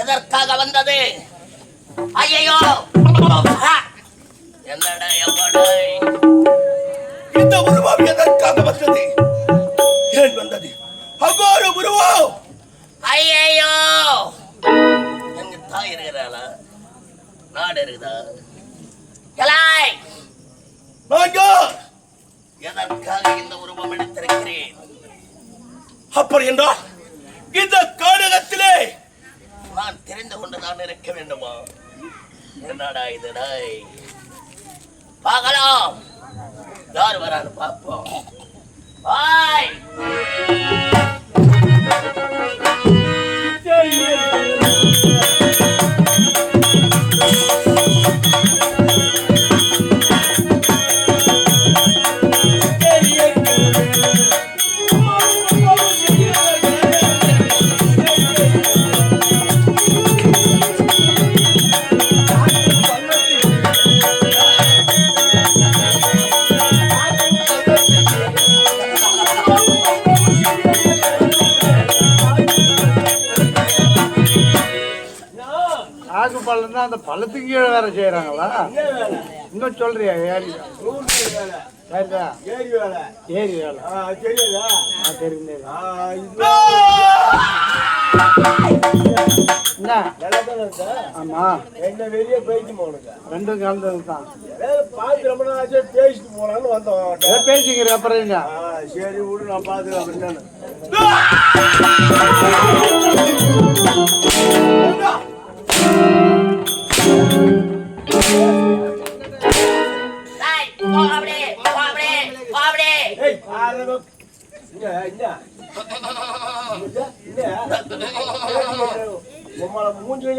எதற்காக வந்தது? ஐயோ என்னடா எவ்வளோ இந்த உருவம் எதற்காக வந்தது? ஏன் வந்தது. அகோர உருவம்! ஐயோ எங்க தாய் இருக்கிறாளா? நாடு இருக்குதா? யார்? எதற்காக இந்த உருவம் எடுத்திருக்கிறேன்? அப்படி என்றால் இந்த காடகத்திலே நான் தெரிந்து கொண்டு நான் இருக்க வேண்டுமா? என்னடா இது டேய்? பார்க்கலாம். யார் வரான்னு பார்ப்போம். பாய். இருந்தா அந்த பழத்துக்கு கீழே வேற செய்யறாங்களா இன்னும் சொல்றியா ஏறி? சரிதா ஏரி வேலை. ஏரி வேலை. தெரியாதா? தெரியுதா என்ன? ஆமா. என்ன வெளியே பேசி போனது ரெண்டும் கலந்தது தான். பார்த்து ரொம்ப நாள் பேசிட்டு போனான்னு வந்தோம் பேசிக்கிற அப்புறம் சரி விடு நான் பார்த்துக்கிறேன் அப்படின்னு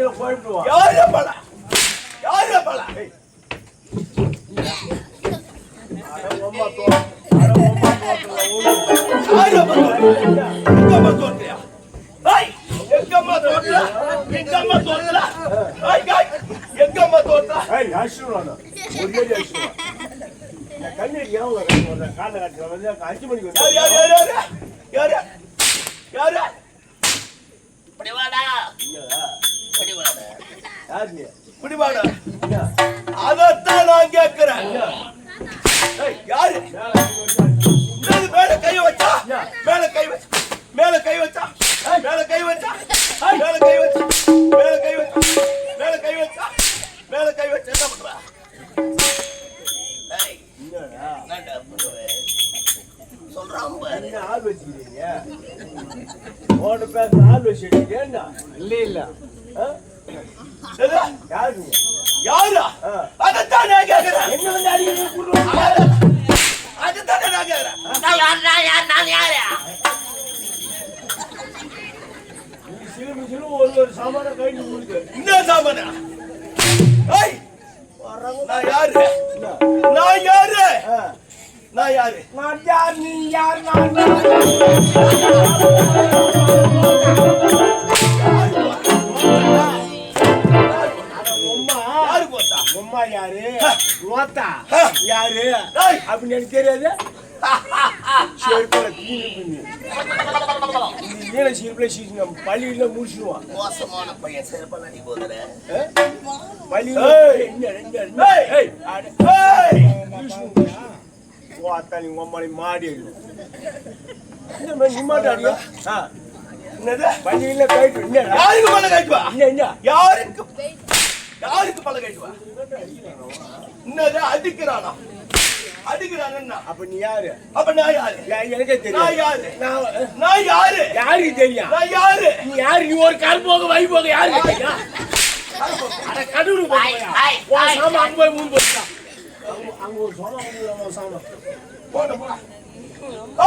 அப்படியே போயிடுவான் யாரு பல யாரு பல கண்ணீர் ஞாபகம் காலை காட்டுற அஞ்சு மணிக்கு யாரு யாரு யாரு அப்படிவாடா பிடிவாடா அதைத்தான் நான் கேட்கிறேன். ஏய், யாரு? மேல கை வச்சா? மேல கை வச்சா? மேல கை வச்சா? மேல கை வச்சா? மேல கை வச்சா? மேல கை வச்சா? மேல கை வச்சா? மேல கை வச்சா என்ன பண்றா? சொல்றான் ஆள் வச்சுக்கிறீங்க? ஓட பேச ஆள் வச்சுக்கிறீங்க? என்ன இல்ல இல்ல? யார் நீ? யாரா. அதைத்தான் நான் கேட்கிறேன் என்ன வந்து குடும்பம் அதுதான் நான் கேட்கிறேன் நான் யார் நான் யார் நான் யாரு? சிலுமி சிலுமி ஒரு ஒரு சாமான கைட்டு கொடுக்கு. என்ன சாமான? ஏய் நான் யாரு? நான் யாரு? நான் யாரு? நான் யார் நீ யார் நான் யார்? உம்மா யாரு ரோத்தா யாரு அப்படின்னு எனக்கு தெரியாது செருப்பில் தீனி பண்ணி நீல செருப்பில் சீசு நம்ம பள்ளியில் முடிச்சிடுவான் மோசமான பையன் நீ போதுற மாடி என்னது? பள்ளியில போயிட்டு? யாருக்கு பல்ல கட்டுவா என்ன, என்ன? யாருக்கு? யாருக்கு பல்ல கட்டுவா என்னது? அடிக்கிறானா? அப்ப நீ யாரு? அப்ப நான் யாரு? எனக்கே நான் தெரியும் யாரு? நான் நான் யாரு? யாருக்கு தெரியும் நான் யாரு? நீ யாரு? நீ ஒரு கால் போக வை போக யாருக்கு தெரியும் அட சாமான் அங்க போய் மூணு அங்க அங்க ஒரு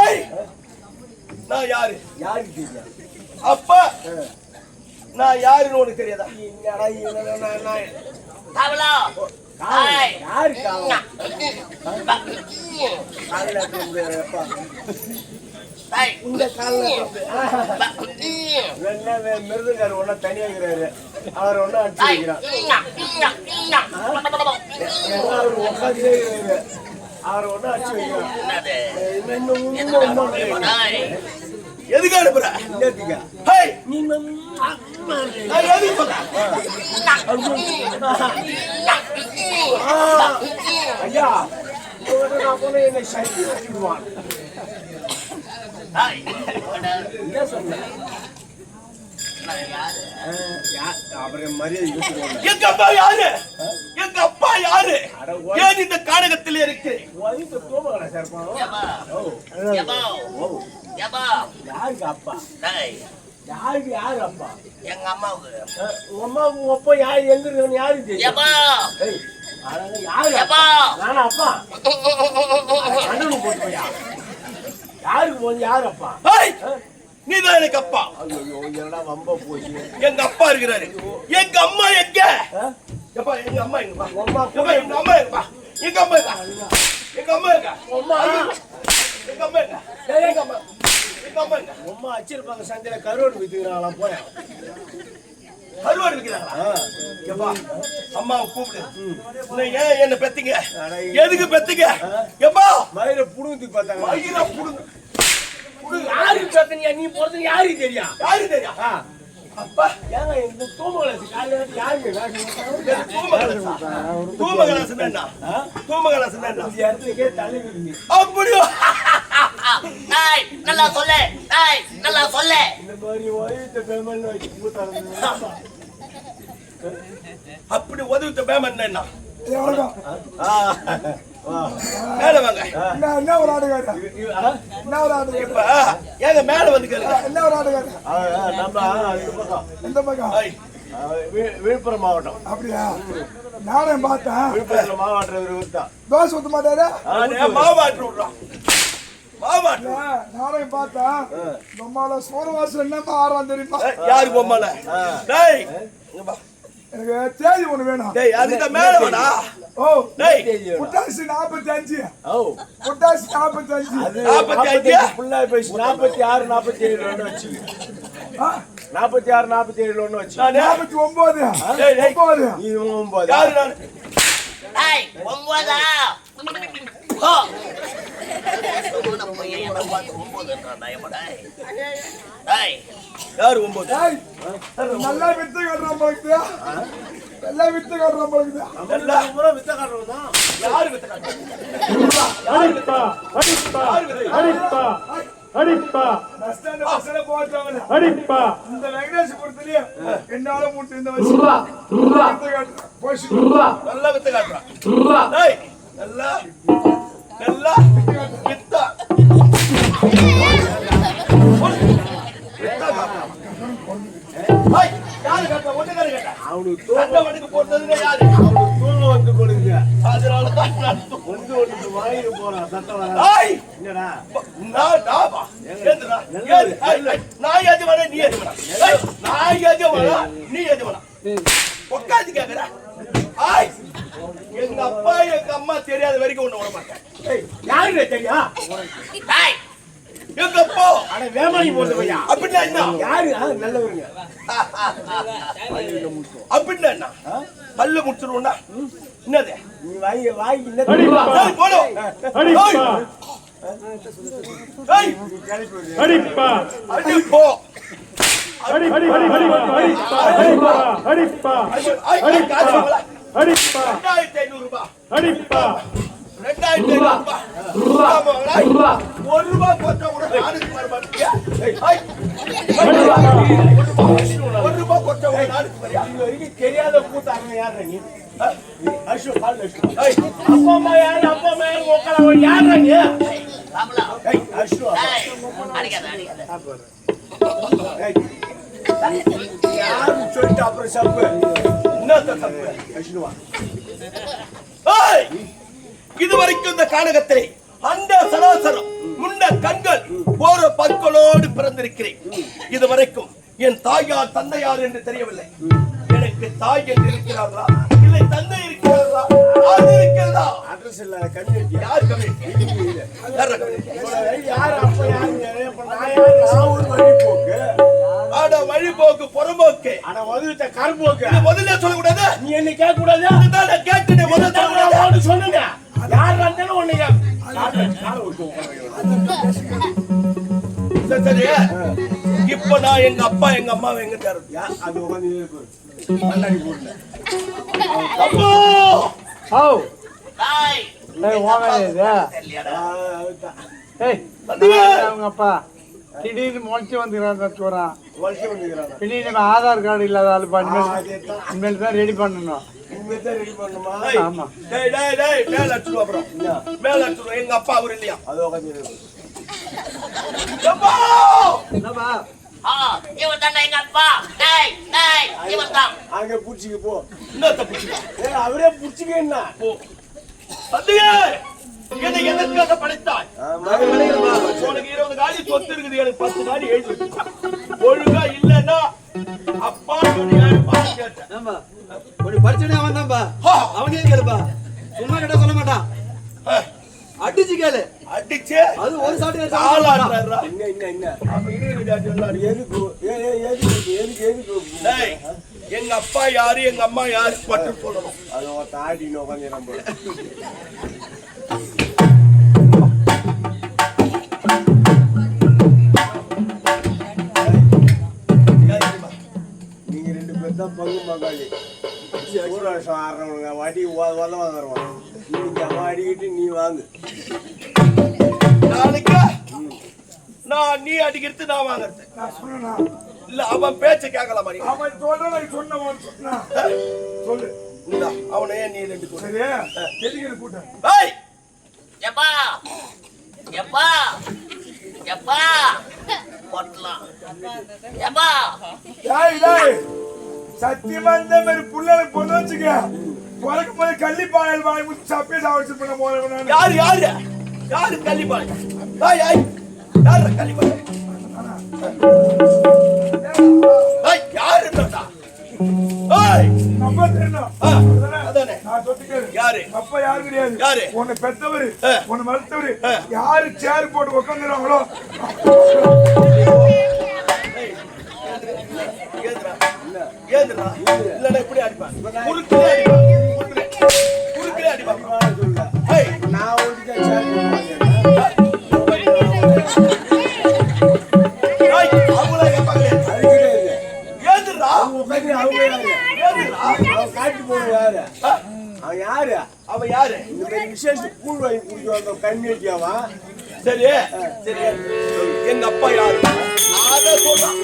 ஏய்! நான் யாரு? யாருக்கு தெரியும் அப்ப நான் யாருன்னு உனக்கு தெரியாதா? இந்த காலில் மிருதுங்கார் ஒன்னா தனியாகிறாரு அவர் ஒன்னா அடிச்சுக்கிறார் உட்காந்துட்டே இருக்கிறாரு. அவர் ஒன்னா அடிச்சு வைக்கிறார் எதுக்கு அனுப்புற? ஐயா உங்ககிட்ட நான் போனா என்னை சைக்கிள் அடிக்குவான். டேய், என்ன சொன்ன? எங்க அப்பா யாரு? எங்க அப்பா யாரு? ஏன் இந்த கானகத்தில் இருக்கு? ஏம்மா, யாருக்கு அப்பா? டேய், யாருக்கு யாரு அப்பா? எங்க அம்மாவுக்கு உங்க அப்பா யாரு? எங்க இருக்கான்னு யாருக்கு தெரியும் ஏம்மா, ஏய், யாரு? அப்பா? நானா அப்பா? அண்ணனுக்கு போட்டு போயா யாருக்கு போது யாரு அப்பா? ஆ? நீதான் எனக்கு அப்பா. ஐயோ என்னடா வம்ப போச்சு? எங்க அப்பா இருக்கிறாரு. எங்க அம்மா எங்க? எப்பா எங்க அம்மா எங்கப்பா உங்க அம்மா எப்பா எங்க அம்மா எங்கப்பா எங்க அம்மா எங்க எங்க அம்மா எங்க அம்மா. எங்க அம்மா எங்க ஏய், எங்க அம்மா? அம்மா வச்சிருப்பாங்க சந்தையில கருவாடு வித்துக்கிறாங்களா போய்? கருவாடு. எப்பா அம்மாவை கூப்பிடு. ஏன் என்ன பெத்தீங்க எதுக்கு பெத்தீங்க எப்பா? மயில புடுங்கத்துக்கு பார்த்தாங்க. வயிறா புடுங்க. புடுங்க. யாருக்கு பார்த்தனியா நீ போறது யாருக்கு தெரியும் யாரு தெரியும் ஆ, அப்பா ஏங்க இந்த தூமலை காலையில வேணும்? தூமகலசா? இடத்துலக்கே தள்ளி விடுங்க அப்படியோ? நல்லா சொல்லு. நல்லா சொல்லு. இந்த மாதிரி அப்படி உதவித்த பேமன் என்ன? மேல வாங்க. என்ன என்ன ஒரு ஆடுகாரு? என்ன ஒரு ஆடுகாரு? இப்ப ஏங்க மேல வந்து கேளுங்க. என்ன ஒரு ஆடுகாரு? நம்ம இந்த பக்கம். வி- விழுப்புரம் மாவட்டம். அப்படியா? நானும் பார்த்தேன். விழுப்புரத்துல மாவட்டம் இவர் தான் தோசை ஊத்த மாட்டாரு? நானே மாவாட்டு விடுறான் மாவாட்டு இல்ல, நானும் பார்த்தேன் நம்மளால சோறு வாசல் என்னப்பா ஆறாம் தெரியுமா யாரு பொம்மல? டேய். எனக்கு தேதி ஒண்ணு வேணும். டேய் அதுக்கு மேல வாடா. ஓ டேய். புட்டாசி நாற்பத்தி அஞ்சு ஓ. புட்டாசி நாற்பத்தி அஞ்சு அது நாற்பத்தி அஞ்சு? நாற்பத்தி ஃபுல்லா போயிடுச்சு நாற்பத்தி ஆறு நாற்பத்தி ஏழு ஒன்று வச்சு. நாற்பத்தி ஆறு நாற்பத்தி ஏழு ஒன்று வச்சு. நானே. நாற்பத்தி ஒன்பது. ஒன்பது இது ஒன்பது நான்? ஒன்பதா யாரு ஒன்பது நல்லா வித்து கட்டுறான் பழகுது நல்லா வித்து கட்டுறான் பழகுது நல்லா வித்த காட்டுறது தான் யாரு வித்த காட்டு? அடிப்பா அடிப்பா அடிப்பா அடிப்பா போறவங்க அடிப்பா இந்த வெங்கடேசபுரத்துலயே என்னால மூட்டு இந்த வித்து. போச்சு. நல்லா வித்த காட்டுறான் நல்லா நல்லா வித்தா அவனுக்கு போட்டதுங்க யாரு? அவனுக்கு வந்து கொடுங்க அதனாலதான் நான் தூ- வந்து ஒன்று வாங்கிட்டு போறான் வர என்னடா நான் நாவா? ஏந்துடா. ஏறு. ஏய், நீ எஜமானா? ஏய், நான் எஜமானா, நீ எஜமானா? உட்காந்து கேக்குற? ஆய் எங்க அப்பா எங்க அம்மா தெரியாத வரைக்கும் ஒண்ணு விட மாட்டேன் தெரியும் டேய், எங்க அப்பா அட வேமானி போறது பையா அப்படின்னா என்ன யாரு நல்லவருங்க அப்படின்னா என்ன பல்லு முடிச்சிருவோம்னா என்னது நீ என்ன அடிப்பா போடும் அடிப்பா. அடிப்பா அடி போ அடி அடி அடிப்பா அடிப்பா அடிப்பா அடிப்பா. ரெண்டாயிரத்தி ஐநூறு ரூபாய் அடிப்பா. ரெண்டாயிரத்தி ஐநூறு ரூபாய் ரூபாய் வாங்கடா. ஒரு ரூபாய் போட்டா மாட்டேங்கியா? ஏய், ஐய், ஒரு ரூபாய் போட்டா கூட நானூத்தி வரியா? இது வரைக்கும் தெரியாத கூத்தாங்க யாரு நீ? ஆ? அசு பால் அசு ஏய், அப்பா அம்மா யாரு? அப்பா அம்மா யாரு? உட்கார யாரு நீ? பாபுலா. ஏய் அசு டேய், அடிக்காத, அடிக்காத. ஏய் யாரு சொல்லிட்டு அப்புறம் சப்பு இதுவரைக்கும் இந்த கானகத்திலே அந்த சராசரம் முன்ன கண்கள் ஒரு பற்களோடு பிறந்திருக்கிறேன். இதுவரைக்கும் என் தாயார் தந்தையார் என்று தெரியவில்லை. எனக்கு தாய் என்று இருக்கிறார்களா? இல்லை தந்தை இருக்கிறார்களா? யார் இருக்கிறதா? அட்ரஸ் இல்ல கண்ணு யார் கம்யூனிட்டி யார் கம்யூனிட்டி யாரு அப்பா வழிபோக்கு புறம்போக்கு. ஆனா உதவிட்ட கரும்போக்கு. இது முதல்ல சொல்லக்கூடாது. நீ என்ன கேட்க கூடாது நான் கேட்டுட்டேன் முதல்ல சொல்லுங்க யார் வந்தாலும் ஒண்ணு காலை விட்டு உட்கார வைக்கணும். சரி இப்ப நான் எங்க அப்பா எங்க அம்மாவை எங்க யா, அது உட்காந்து. அப்போ. திடீர்னு முளைச்சி வந்துக்கிறான் சொல்றான் வருஷம் வந்துக்கிறாங்க. திடீர்னு ஆதார் கார்டு இல்லாத ஆளு பண்ணி. இனிமேல் தான். ரெடி பண்ணணும். ஆமா. டேய் டேய் டேய் மேல அப்புறம்? மேல எங்க அப்பா அவர் இல்லையா? அது உட்காந்து. அப்பா. என்னப்பா அங்க புடிச்சுக்க போ. என்ன அவரே புடிச்சுக்க என்ன? போ. என்னை எதற்காக படைத்தாய்? உனக்கு இருபது காடி சொத்து இருக்குது எனக்கு பத்து காடி எழுதி வச்சிருக்கான். ஒழுங்கா இல்லைன்னா அப்பா படிச்சனே அவன் தான்ப்பா. ஹா, அவனே கேளுப்பா? சும்மா கேட்டா சொல்ல மாட்டான். அடிச்சு கேளு. அடிச்சு? அது ஒரு சாட்டு. என்ன என்ன என்ன? எங்க அப்பா யாரு எங்க அம்மா யாரு? மட்டும் சொல்லணும் அது ஒருத்தன் ஆடின்னு பங்காளி ஒரு வருஷம் ஆடுறவனுங்க வட்டி உதவ வந்துடுவான் இன்னைக்கு அவன் அடிக்கிட்டு நீ வாங்கு. நாளைக்கு? நான் நீ அடிக்கிறது நான் வாங்குறது இல்ல அவன் பேச்ச கேட்கல மாதிரி அவன் சொன்னவன் சொன்னா சொல்லு. இந்தா, நீ ரெண்டு கூட. சரியா எதுக்கு கூட்டம் ஏய்! எப்பா? எப்பா? எப்பா? போட்டலாம் எப்பா டேய் டேய்! சத்தியமா இந்த மாதிரி புள்ளைய பொண்ணு வச்சுக்க. பிறக்கும் போது கள்ளிப்பாளையல் வாங்கி முடி சப்பே சாவடிச்சு பண்ண போறவன் நானு. யாரு யாரு? யாரு கள்ளிப்பாளை? ஏய் ஏய் யாரு கள்ளிப்பாளை? ஏய் யாரு அப்பா தெரியணும் யாரு? அப்பா யாரு கிடையாது. யாரு? உன்னை பெத்தவரு. உன்னை வளர்த்தவரு. யாரு சேர் போட்டு உட்காந்துறாங்களோ ஏதுடா இல்லடா இப்படி அடிப்பான் குறுக்கிலே அடிப்பான் குறுக்கிலே அடிப்பான் நான் யாரு அவன் யாரு அவன் யாரு இந்த மாதிரி கூழ் வாங்கி குடிக்க வந்த சரி சரி. எங்க அப்பா யாரு? அத சொல்றான்.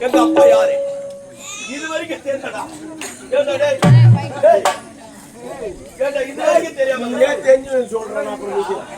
எங்க அப்பா யாரு? இது வரைக்கும் தெரியலடா இது வரைக்கும் தெரியாம தெரிஞ்சு சொல்றேன் அப்புறம்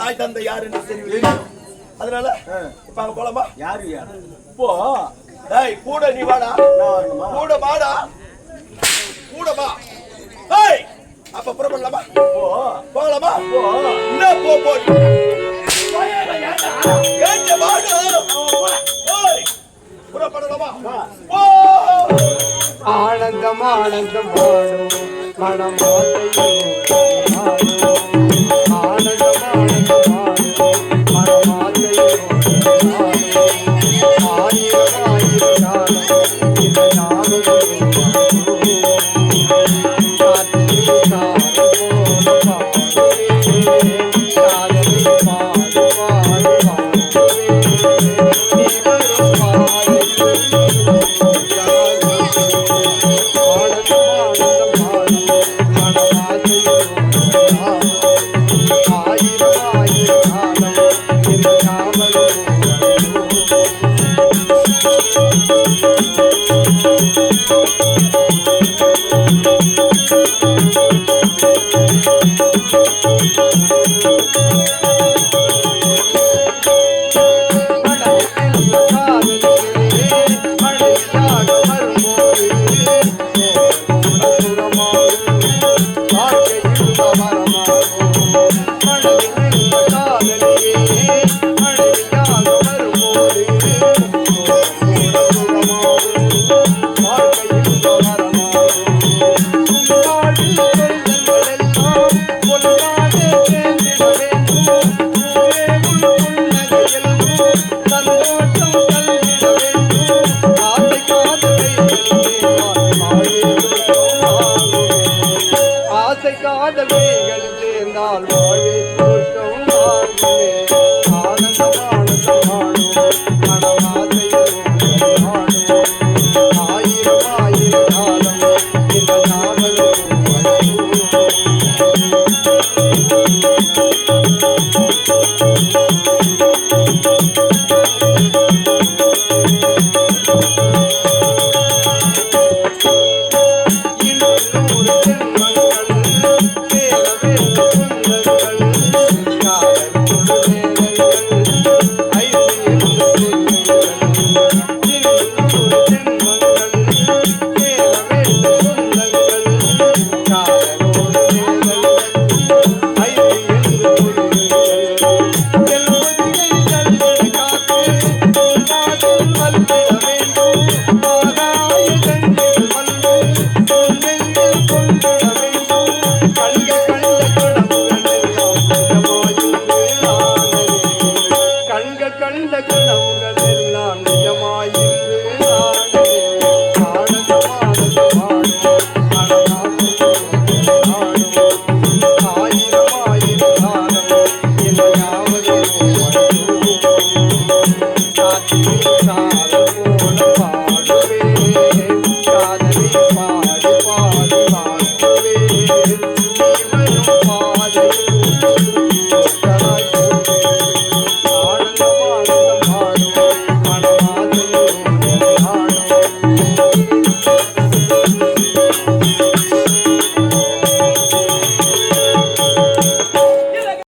தாய் தந்தை யார் என்று தெரியவில்லை அதனால இப்ப அங்க போலாமா? யாரு யாரு? இப்போ டேய் கூட நீ வாடா. நான் வரணுமா? கூட வாடா. கூட வா. ஏய் அப்ப புறப்படலாமா இப்போ போகலாமா? போ. என்ன போ போ. ஏஞ்ச வாடு. புறப்படலாமா போ. ஆனந்தம் ஆனந்தம் பாடும் மனம் காதல் சேர்ந்தால் வாழ்வே